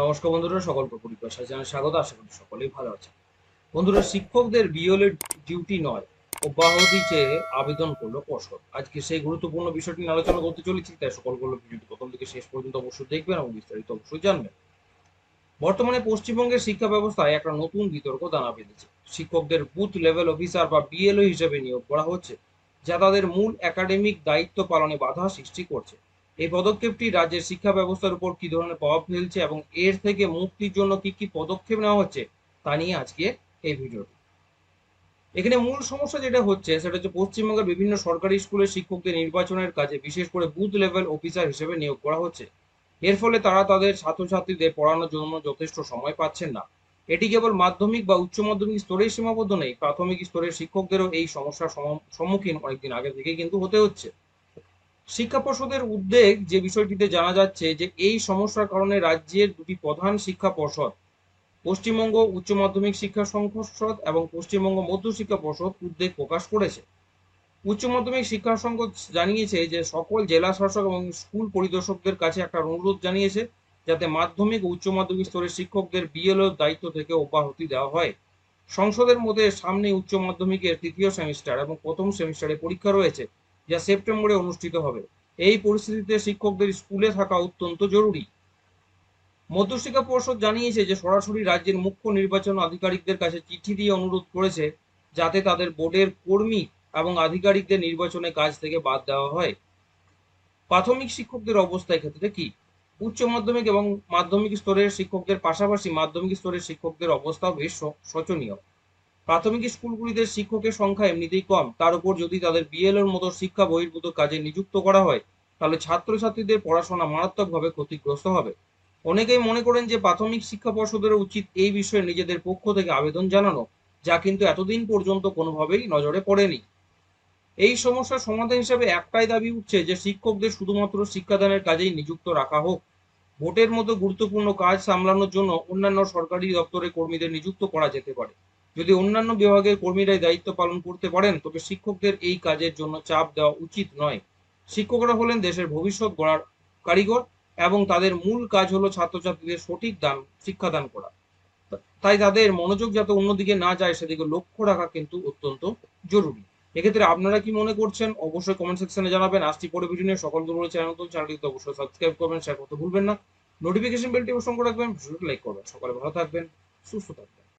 নমস্কার বন্ধুরা, সকলকে জানাই, স্বাগত। আশা করি সকলেই ভালো আছে বন্ধুরা, শিক্ষকদের বিএলএ ডিউটি নয়, অব্যাহতি চেয়ে আবেদন করল পর্ষদ। আজকে সেই গুরুত্বপূর্ণ বিষয়টি নিয়ে আলোচনা করতে চলেছি, তাই সকলগুলো ভিডিওটি প্রথম থেকে শেষ পর্যন্ত অবশ্যই দেখবেন এবং বিস্তারিত অবশ্যই জানবেন। বর্তমানে পশ্চিমবঙ্গের শিক্ষা ব্যবস্থায় একটা নতুন বিতর্ক দানা বেঁধেছে। শিক্ষকদের বুথ লেভেল অফিসার বা বিএলও হিসেবে নিয়োগ করা হচ্ছে, যা তাদের মূল একাডেমিক দায়িত্ব পালনে বাধা সৃষ্টি করছে। এই পদক্ষেপটি রাজ্যের শিক্ষা ব্যবস্থার উপর কি ধরনের প্রভাব ফেলছে এবং এর থেকে মুক্তির জন্য কি কি পদক্ষেপ নেওয়া হচ্ছে, তা নিয়ে আজকে এই ভিডিওটি। এখানে মূল সমস্যা যেটা হচ্ছে, সেটা হচ্ছে পশ্চিমবঙ্গের বিভিন্ন সরকারি স্কুলের শিক্ষকদের নির্বাচনের কাজে বিশেষ করে বুথ লেভেল অফিসার হিসেবে নিয়োগ করা হচ্ছে। এর ফলে তারা তাদের ছাত্রছাত্রীদের পড়ানোর জন্য যথেষ্ট সময় পাচ্ছেন না। এটি কেবল মাধ্যমিক বা উচ্চ মাধ্যমিক স্তরেই সীমাবদ্ধ নেই, প্রাথমিক স্তরের শিক্ষকদেরও এই সমস্যার সম্মুখীন অনেকদিন আগে থেকে কিন্তু হতে হচ্ছে। শিক্ষা পর্ষদের উদ্বেগ যে বিষয়টিতে জানা যাচ্ছে যে এই সমস্যার কারণে রাজ্যের দুটি প্রধান শিক্ষা পর্ষদ, পশ্চিমবঙ্গ উচ্চ মাধ্যমিক শিক্ষা সংসদ এবং পশ্চিমবঙ্গ মধ্য শিক্ষা পর্ষদ উদ্বেগ প্রকাশ করেছে। উচ্চ মাধ্যমিক শিক্ষা সংসদ জানিয়েছে যে সকল জেলা শাসক এবং স্কুল পরিদর্শকদের কাছে একটা অনুরোধ জানিয়েছে যাতে মাধ্যমিক ও উচ্চ মাধ্যমিক স্তরের শিক্ষকদের বিএলও দায়িত্ব থেকে অব্যাহতি দেওয়া হয়। সংসদের মধ্যে সামনে উচ্চ মাধ্যমিকের তৃতীয় সেমিস্টার এবং প্রথম সেমিস্টারে পরীক্ষা রয়েছে। যা সেপ্টেম্বরে অনুষ্ঠিত হবে। এই পরিস্থিতিতে শিক্ষকদের স্কুলে থাকা অত্যন্ত জরুরি। মধ্যশিক্ষা পর্ষদ জানিয়েছে যে, সরাসরি রাজ্যের মুখ্য নির্বাচন আধিকারিকদের কাছে চিঠি দিয়ে অনুরোধ করেছে যাতে তাদের বোর্ডের কর্মী এবং আধিকারিকদের নির্বাচনে কাজ থেকে বাদ দেওয়া হয়। প্রাথমিক শিক্ষকদের অবস্থা এক্ষেত্রে কি? উচ্চ মাধ্যমিক এবং মাধ্যমিক স্তরের শিক্ষকদের পাশাপাশি মাধ্যমিক স্তরের শিক্ষকদের অবস্থাও বেশ শোচনীয়। প্রাথমিক স্কুলগুলিতে শিক্ষকের সংখ্যা এমনিতেই কম। তার উপর যদি তাদের বিএলওর মতো শিক্ষা বহির্ভূত কাজে নিযুক্ত করা হয়, তাহলে ছাত্রছাত্রীদের পড়াশোনা মারাত্মকভাবে ক্ষতিগ্রস্ত হবে। অনেকেই মনে করেন যে প্রাথমিক শিক্ষা পর্ষদের উচিত এই বিষয়ে নিজেদের পক্ষ থেকে আবেদন জানানো, যা কিন্তু এতদিন পর্যন্ত কোনোভাবেই নজরে পড়েনি। এই সমস্যার সমাধান হিসেবে একটাই দাবি উঠছে যে শিক্ষকদের শুধুমাত্র শিক্ষাদানের কাজেই নিযুক্ত রাখা হোক। ভোটের মতো গুরুত্বপূর্ণ কাজ সামলানোর জন্য অন্যান্য সরকারি দপ্তরে কর্মীদের নিযুক্ত করা যেতে পারে। যদি অন্যান্য বিভাগের কর্মীরাই দায়িত্ব পালন করতে পারেন, তবে শিক্ষকদের এই কাজের জন্য চাপ দেওয়া উচিত নয়। শিক্ষকরা হলেন দেশের ভবিষ্যৎ গড়ার কারিগর এবং তাদের মূল কাজ হলো ছাত্রছাত্রীদের সঠিক দান, শিক্ষাদান করা। তাই তাদের মনোযোগ যাতে অন্যদিকে না যায়, সেদিকে লক্ষ্য রাখা কিন্তু অত্যন্ত জরুরি। এক্ষেত্রে আপনারা কি মনে করছেন? অবশ্যই কমেন্ট সেকশনে জানাবেন। আজটি পরে ভিডিও নিয়ে। সকল দুর্বল চ্যানেল নতুন, চ্যানেলটিতে অবশ্যই সাবস্ক্রাইব করবেন শেয়ার করতে ভুলবেন না। নোটিফিকেশন বেলটি অবশ্যই রাখবেন। ভিডিওটি লাইক করবেন। সকালে ভালো থাকবেন, সুস্থ থাকবেন।